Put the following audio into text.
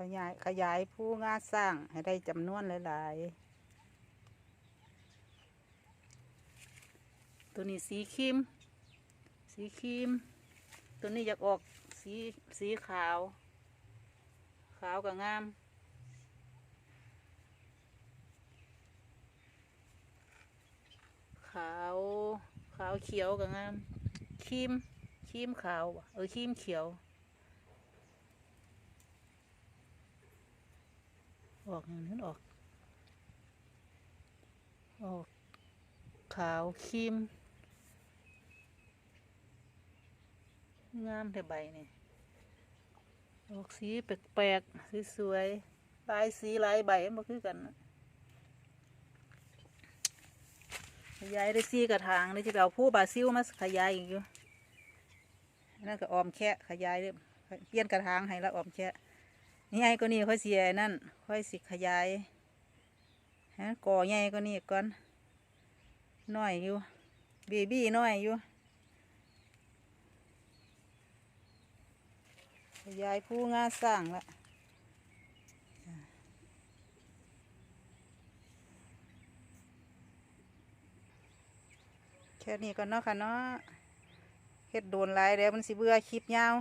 ขยายขยายผู้งาสร้างให้ได้จำนวนหลาย ๆ ตัวนี้สีครีม สีครีม ตัวนี้อยากออกสีสีขาว ขาวกับงาม ขาว ขาวเขียวกับงามครีมครีมขาว เออครีมเขียว ออกอย่างนั้นออก ออก ขาวครีมงามแต่ใบนี่ออกสีแปลกๆสวยๆลายสีลายใบมันบ่คือกันขยายได้สีกระถางได้จะไปเอาผู้บาซิลมาขยายอีกอยู่นั่นก็ออมแค่ขยายเด้อเปลี่ยนกระถางให้แล้วออมแค่ นี่ไอ้ก็นี่ค่อยเสียนั่นค่อยสิขยายฮะก่อใหญ่ก็นี่ก่อนน้อยอยู่เบบี้น้อยอยู่ขยายผู้งาสร้างละแค่นี้ก็เนาะค่ะเนาะเฮ็ดโดนหลายแล้วมันสิเบื่อคลิปยาว